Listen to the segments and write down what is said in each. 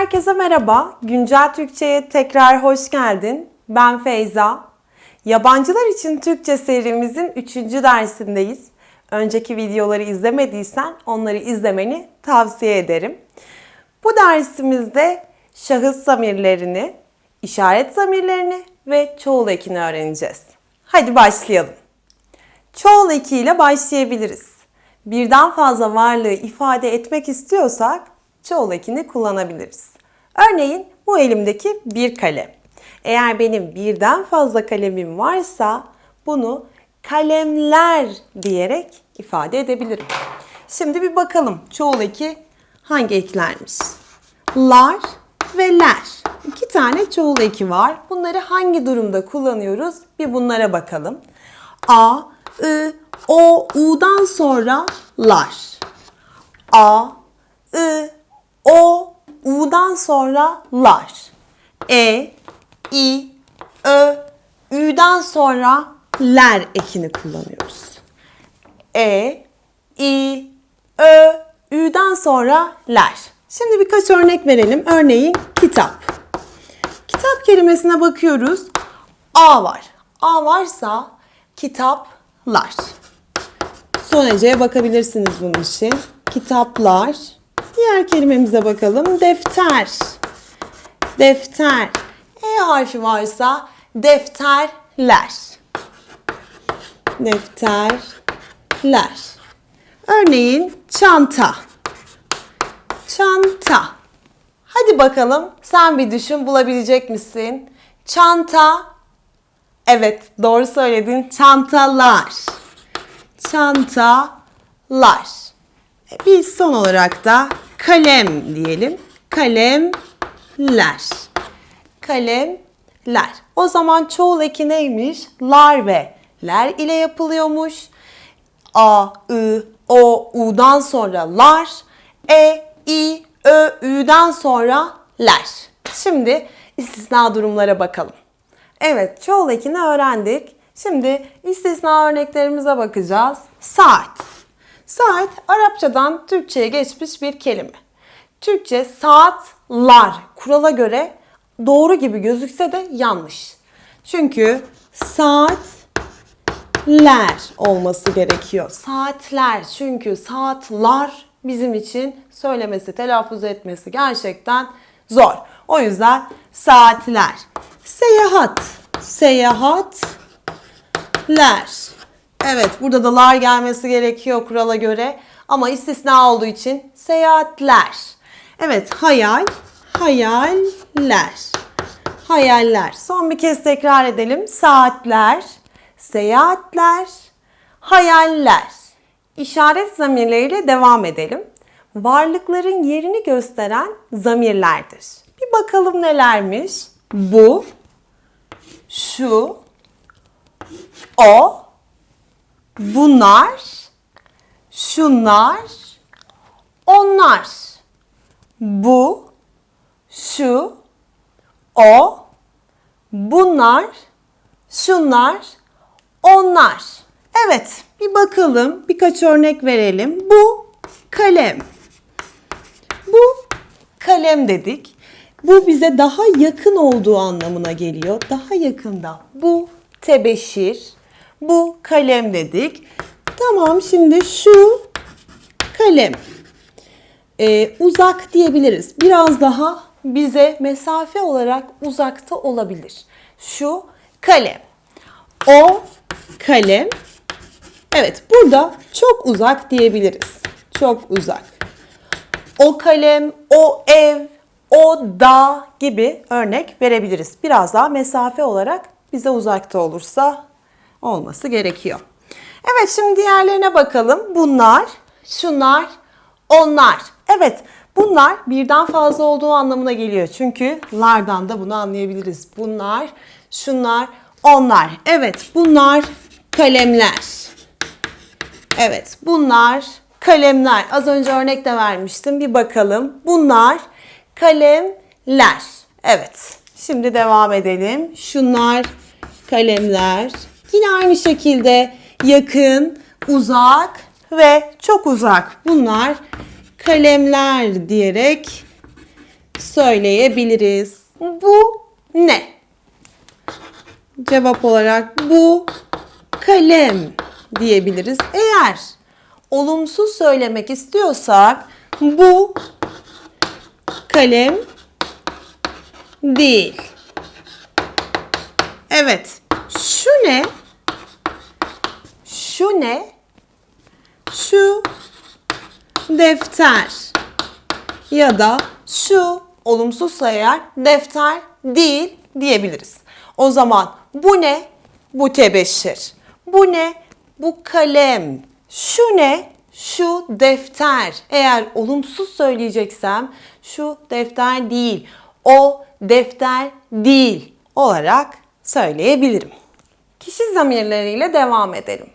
Herkese merhaba. Güncel Türkçe'ye tekrar hoş geldin. Ben Feyza. Yabancılar için Türkçe serimizin 3. dersindeyiz. Önceki videoları izlemediysen onları izlemeni tavsiye ederim. Bu dersimizde şahıs zamirlerini, işaret zamirlerini ve çoğul ekini öğreneceğiz. Hadi başlayalım. Çoğul eki ile başlayabiliriz. Birden fazla varlığı ifade etmek istiyorsak çoğul ekini kullanabiliriz. Örneğin bu elimdeki bir kalem. Eğer benim birden fazla kalemim varsa bunu kalemler diyerek ifade edebilirim. Şimdi bir bakalım çoğul eki hangi eklermiş? Lar ve ler. İki tane çoğul eki var. Bunları hangi durumda kullanıyoruz? Bir bunlara bakalım. A, I, O, U'dan sonra lar. A, I, O, U'dan sonra lar. E, I, Ö, Ü'den sonra ler ekini kullanıyoruz. E, I, Ö, Ü'den sonra ler. Şimdi birkaç örnek verelim. Örneğin kitap. Kitap kelimesine bakıyoruz. A var. A varsa kitaplar. Son heceye bakabilirsiniz bunun için. Kitaplar. Diğer kelimemize bakalım. Defter. Defter. E harfi varsa defterler. Defterler. Örneğin çanta. Çanta. Hadi bakalım sen bir düşün bulabilecek misin? Çanta. Evet doğru söyledin. Çantalar. Çantalar. E, Bir son olarak da kalem diyelim. Kalemler. Kalemler. O zaman çoğul eki neymiş? Lar ve ler ile yapılıyormuş. A, I, O, U'dan sonra lar. E, I, Ö, Ü'den sonra ler. Şimdi istisna durumlara bakalım. Evet, çoğul ekini öğrendik. Şimdi istisna örneklerimize bakacağız. Saat. Saat Arapçadan Türkçe'ye geçmiş bir kelime. Türkçe saatlar kurala göre doğru gibi gözükse de yanlış. Çünkü saatler olması gerekiyor. Saatler çünkü saatler bizim için söylemesi, telaffuz etmesi gerçekten zor. O yüzden saatler. Seyahat. Seyahatler. Evet burada da lar gelmesi gerekiyor kurala göre. Ama istisna olduğu için seyahatler. Evet hayal, hayaller. Hayaller. Son bir kez tekrar edelim. Saatler, seyahatler, hayaller. İşaret zamirleriyle devam edelim. Varlıkların yerini gösteren zamirlerdir. Bir bakalım nelermiş. Bu, şu, o, bunlar, şunlar, onlar. Bu, şu, o, bunlar, şunlar, onlar. Evet, bir bakalım, birkaç örnek verelim. Bu kalem. Bu kalem dedik. Bu bize daha yakın olduğu anlamına geliyor. Daha yakında. Bu tebeşir. Bu kalem dedik. Tamam şimdi şu kalem. Ee, uzak diyebiliriz. Biraz daha bize mesafe olarak uzakta olabilir. Şu kalem. O kalem. Evet burada çok uzak diyebiliriz. Çok uzak. O kalem, o ev, o dağ gibi örnek verebiliriz. Biraz daha mesafe olarak bize uzakta olursa olması gerekiyor. Evet şimdi diğerlerine bakalım. Bunlar, şunlar, onlar. Evet bunlar birden fazla olduğu anlamına geliyor. Çünkü lardan da bunu anlayabiliriz. Bunlar, şunlar, onlar. Evet bunlar kalemler. Evet bunlar kalemler. Az önce örnek de vermiştim. Bir bakalım. Bunlar kalemler. Evet. Şimdi devam edelim. Şunlar kalemler. Yine aynı şekilde yakın, uzak ve çok uzak. Bunlar kalemler diyerek söyleyebiliriz. Bu ne? Cevap olarak bu kalem diyebiliriz. Eğer olumsuz söylemek istiyorsak bu kalem değil. Evet. Şu ne? Şu ne? Şu defter. Ya da şu olumsuzsa eğer defter değil diyebiliriz. O zaman bu ne? Bu tebeşir. Bu ne? Bu kalem. Şu ne? Şu defter. Eğer olumsuz söyleyeceksem şu defter değil. O defter değil olarak söyleyebilirim. Kişi zamirleriyle devam edelim.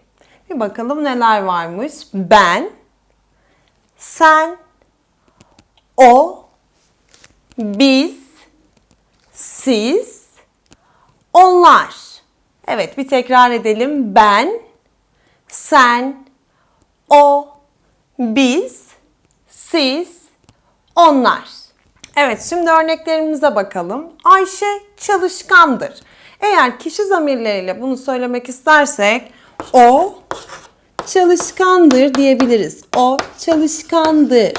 Bir bakalım neler varmış. Ben, sen, o, biz, siz, onlar. Evet bir tekrar edelim. Ben, sen, o, biz, siz, onlar. Evet şimdi örneklerimize bakalım. Ayşe çalışkandır. Eğer kişi zamirleriyle bunu söylemek istersek o çalışkandır diyebiliriz. O çalışkandır.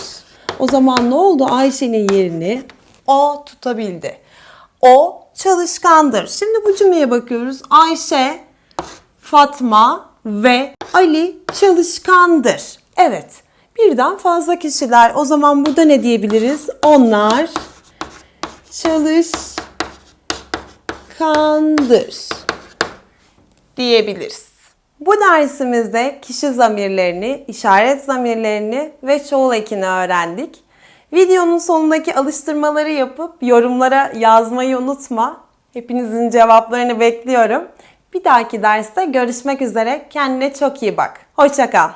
O zaman ne oldu? Ayşe'nin yerini o tutabildi. O çalışkandır. Şimdi bu cümleye bakıyoruz. Ayşe, Fatma ve Ali çalışkandır. Evet. Birden fazla kişiler. O zaman burada ne diyebiliriz? Onlar çalışkandır diyebiliriz. Bu dersimizde kişi zamirlerini, işaret zamirlerini ve çoğul ekini öğrendik. Videonun sonundaki alıştırmaları yapıp yorumlara yazmayı unutma. Hepinizin cevaplarını bekliyorum. Bir dahaki derste görüşmek üzere. Kendine çok iyi bak. Hoşça kal.